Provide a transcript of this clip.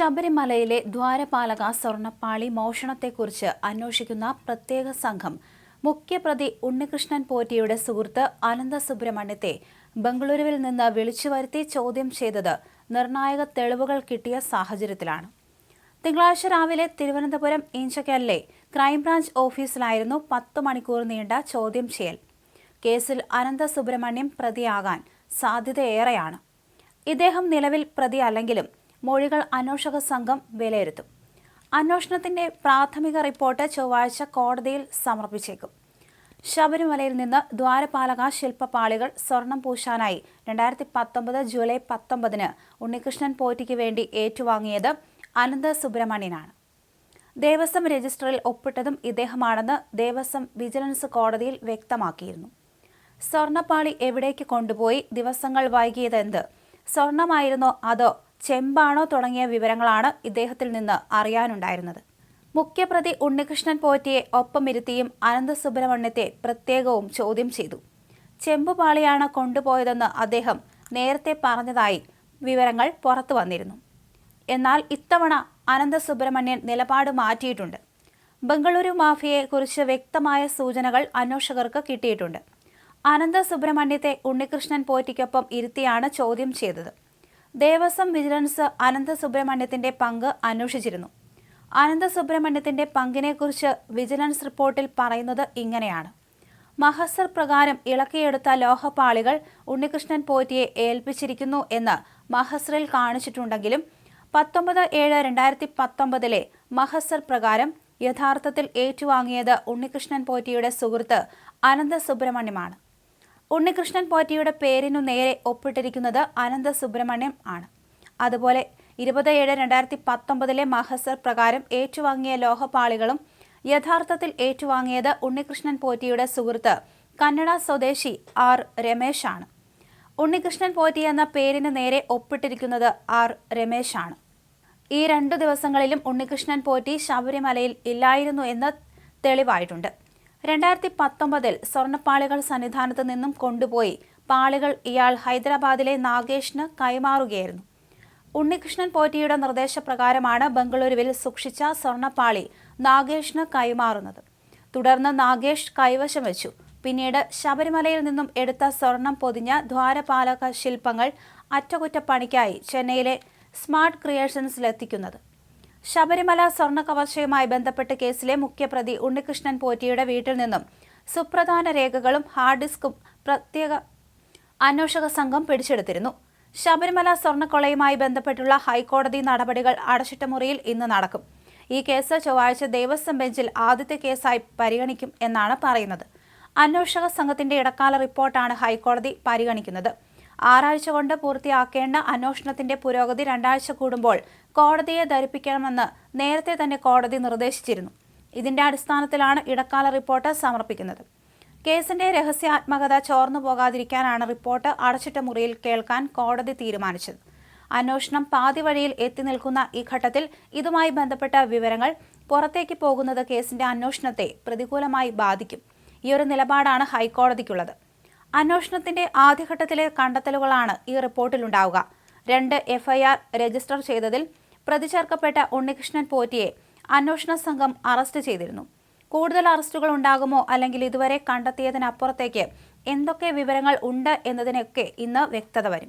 ശബരിമലയിലെ ദ്വാരപാലക സ്വർണപ്പാളി മോഷണത്തെക്കുറിച്ച് അന്വേഷിക്കുന്ന പ്രത്യേക സംഘം മുഖ്യപ്രതി ഉണ്ണികൃഷ്ണൻ പോറ്റിയുടെ സുഹൃത്ത് അനന്ത സുബ്രഹ്മണ്യത്തെ ബംഗളൂരുവിൽ നിന്ന് വിളിച്ചു വരുത്തി ചോദ്യം ചെയ്തത് നിർണായക തെളിവുകൾ കിട്ടിയ സാഹചര്യത്തിലാണ്. തിങ്കളാഴ്ച രാവിലെ തിരുവനന്തപുരം ഈഞ്ചക്കലിലെ ക്രൈംബ്രാഞ്ച് ഓഫീസിലായിരുന്നു പത്ത് മണിക്കൂർ നീണ്ട ചോദ്യം ചെയ്യൽ. കേസിൽ അനന്ത സുബ്രഹ്മണ്യം പ്രതിയാകാൻ സാധ്യതയേറെയാണ്. ഇദ്ദേഹം നിലവിൽ പ്രതി അല്ലെങ്കിലും മൊഴികൾ അന്വേഷക സംഘം വിലയിരുത്തും. അന്വേഷണത്തിന്റെ പ്രാഥമിക റിപ്പോർട്ട് ചൊവ്വാഴ്ച കോടതിയിൽ സമർപ്പിച്ചേക്കും. ശബരിമലയിൽ നിന്ന് ദ്വാരപാലക ശില്പപാളികൾ സ്വർണം പൂശാനായി രണ്ടായിരത്തി പത്തൊമ്പത് ജൂലൈ പത്തൊമ്പതിന് ഉണ്ണികൃഷ്ണൻ പോറ്റിക്ക് വേണ്ടി ഏറ്റുവാങ്ങിയത് അനന്ത സുബ്രഹ്മണ്യനാണ്. ദേവസ്വം രജിസ്റ്ററിൽ ഒപ്പിട്ടതും ഇദ്ദേഹമാണെന്ന് ദേവസ്വം വിജിലൻസ് കോടതിയിൽ വ്യക്തമാക്കിയിരുന്നു. സ്വർണപ്പാളി എവിടേക്ക് കൊണ്ടുപോയി ദിവസങ്ങൾ വൈകിയതെന്ത്? സ്വർണമായിരുന്നോ അതോ ചെമ്പാണോ തുടങ്ങിയ വിവരങ്ങളാണ് ഇദ്ദേഹത്തിൽ നിന്ന് അറിയാനുണ്ടായിരുന്നത്. മുഖ്യപ്രതി ഉണ്ണികൃഷ്ണൻ പോറ്റിയെ ഒപ്പമിരുത്തിയും അനന്ത സുബ്രഹ്മണ്യത്തെ പ്രത്യേകവും ചോദ്യം ചെയ്തു. ചെമ്പുപാളിയാണ് കൊണ്ടുപോയതെന്ന് അദ്ദേഹം നേരത്തെ പറഞ്ഞതായി വിവരങ്ങൾ പുറത്തു വന്നിരുന്നു. എന്നാൽ ഇത്തവണ അനന്ത സുബ്രഹ്മണ്യൻ നിലപാട് മാറ്റിയിട്ടുണ്ട്. ബംഗളൂരു മാഫിയയെക്കുറിച്ച് വ്യക്തമായ സൂചനകൾ അന്വേഷകർക്ക് കിട്ടിയിട്ടുണ്ട്. അനന്ത സുബ്രഹ്മണ്യത്തെ ഉണ്ണികൃഷ്ണൻ പോറ്റിക്കൊപ്പം ഇരുത്തിയാണ് ചോദ്യം ചെയ്തത്. ദേവസ്വം വിജിലൻസ് അനന്ത സുബ്രഹ്മണ്യത്തിന്റെ പങ്ക് അന്വേഷിച്ചിരുന്നു. അനന്ത സുബ്രഹ്മണ്യത്തിന്റെ പങ്കിനെക്കുറിച്ച് വിജിലൻസ് റിപ്പോർട്ടിൽ പറയുന്നത് ഇങ്ങനെയാണ്. മഹസർ പ്രകാരം ഇളക്കിയെടുത്ത ലോഹപാളികൾ ഉണ്ണികൃഷ്ണൻ പോറ്റിയെ ഏൽപ്പിച്ചിരിക്കുന്നു എന്ന് മഹസറിൽ കാണിച്ചിട്ടുണ്ടെങ്കിലും പത്തൊമ്പത് ഏഴ് രണ്ടായിരത്തി പത്തൊമ്പതിലെ മഹസർ പ്രകാരം യഥാർത്ഥത്തിൽ ഏറ്റുവാങ്ങിയത് ഉണ്ണികൃഷ്ണൻ പോറ്റിയുടെ സുഹൃത്ത് അനന്ത സുബ്രഹ്മണ്യമാണ് ഉണ്ണികൃഷ്ണൻ പോറ്റിയുടെ പേരിനു നേരെ ഒപ്പിട്ടിരിക്കുന്നത് അനന്ത സുബ്രഹ്മണ്യം ആണ്. അതുപോലെ ഇരുപത് ഏഴ് രണ്ടായിരത്തി പത്തൊമ്പതിലെ മഹസർ പ്രകാരം ഏറ്റുവാങ്ങിയ ലോഹപാളികളും യഥാർത്ഥത്തിൽ ഏറ്റുവാങ്ങിയത് ഉണ്ണികൃഷ്ണൻ പോറ്റിയുടെ സുഹൃത്ത് കന്നഡ സ്വദേശി ആർ രമേശാണ് ഉണ്ണികൃഷ്ണൻ പോറ്റി എന്ന പേരിന് നേരെ ഒപ്പിട്ടിരിക്കുന്നത് ആർ രമേശാണ് ഈ രണ്ടു ദിവസങ്ങളിലും ഉണ്ണികൃഷ്ണൻ പോറ്റി ശബരിമലയിൽ ഇല്ലായിരുന്നു എന്ന് തെളിവായിട്ടുണ്ട്. രണ്ടായിരത്തി പത്തൊമ്പതിൽ സ്വർണപ്പാളികൾ സന്നിധാനത്ത് നിന്നും കൊണ്ടുപോയി പാളികൾ ഇയാൾ ഹൈദരാബാദിലെ നാഗേഷിന് കൈമാറുകയായിരുന്നു. ഉണ്ണികൃഷ്ണൻ പോറ്റിയുടെ നിർദ്ദേശപ്രകാരമാണ് ബംഗളൂരുവിൽ സൂക്ഷിച്ച സ്വർണപ്പാളി നാഗേഷിന് കൈമാറുന്നത്. തുടർന്ന് നാഗേഷ് കൈവശം വെച്ചു. പിന്നീട് ശബരിമലയിൽ നിന്നും എടുത്ത സ്വർണം പൊതിഞ്ഞ ദ്വാരപാലക ശില്പങ്ങൾ അറ്റകുറ്റപ്പണിക്കായി ചെന്നൈയിലെ സ്മാർട്ട് ക്രിയേഷൻസിലെത്തിക്കുന്നത്. ശബരിമല സ്വർണ കവർച്ചയുമായി ബന്ധപ്പെട്ട കേസിലെ മുഖ്യപ്രതി ഉണ്ണികൃഷ്ണൻ പോറ്റിയുടെ വീട്ടിൽ നിന്നും സുപ്രധാന രേഖകളും ഹാർഡ് ഡിസ്കും പ്രത്യേക അന്വേഷക സംഘം പിടിച്ചെടുത്തിരുന്നു. ശബരിമല സ്വർണക്കൊളയുമായി ബന്ധപ്പെട്ടുള്ള ഹൈക്കോടതി നടപടികൾ അടച്ചിട്ട മുറിയിൽ ഇന്ന് നടക്കും. ഈ കേസ് ചൊവ്വാഴ്ച ദേവസ്വം ബെഞ്ചിൽ ആദ്യത്തെ കേസായി പരിഗണിക്കും എന്നാണ് പറയുന്നത്. അന്വേഷക സംഘത്തിന്റെ ഇടക്കാല റിപ്പോർട്ടാണ് ഹൈക്കോടതി പരിഗണിക്കുന്നത്. ആറാഴ്ച കൊണ്ട് പൂർത്തിയാക്കേണ്ട അന്വേഷണത്തിന്റെ പുരോഗതി രണ്ടാഴ്ച കൂടുമ്പോൾ കോടതിയെ ധരിപ്പിക്കണമെന്ന് നേരത്തെ തന്നെ കോടതി നിർദ്ദേശിച്ചിരുന്നു. ഇതിന്റെ അടിസ്ഥാനത്തിലാണ് ഇടക്കാല റിപ്പോർട്ട് സമർപ്പിക്കുന്നത്. കേസിന്റെ രഹസ്യാത്മകത ചോർന്നു പോകാതിരിക്കാനാണ് റിപ്പോർട്ട് അടച്ചിട്ട മുറിയിൽ കേൾക്കാൻ കോടതി തീരുമാനിച്ചത്. അന്വേഷണം പാതി വഴിയിൽ എത്തി നിൽക്കുന്ന ഈ ഘട്ടത്തിൽ ഇതുമായി ബന്ധപ്പെട്ട വിവരങ്ങൾ പുറത്തേക്ക് പോകുന്നത് കേസിന്റെ അന്വേഷണത്തെ പ്രതികൂലമായി ബാധിക്കും. ഈ ഒരു നിലപാടാണ് ഹൈക്കോടതിക്കുള്ളത്. അന്വേഷണത്തിന്റെ ആദ്യഘട്ടത്തിലെ കണ്ടെത്തലുകളാണ് ഈ റിപ്പോർട്ടിലുണ്ടാവുക. രണ്ട് എഫ്ഐആർ രജിസ്റ്റർ ചെയ്തതിൽ പ്രതി ചേർക്കപ്പെട്ട ഉണ്ണികൃഷ്ണൻ പോറ്റിയെ അന്വേഷണ സംഘം അറസ്റ്റ് ചെയ്തിരുന്നു. കൂടുതൽ അറസ്റ്റുകൾ ഉണ്ടാകുമോ അല്ലെങ്കിൽ ഇതുവരെ കണ്ടെത്തിയതിനപ്പുറത്തേക്ക് എന്തൊക്കെ വിവരങ്ങൾ ഉണ്ട് എന്നതിനൊക്കെ ഇന്ന് വ്യക്തത വരും.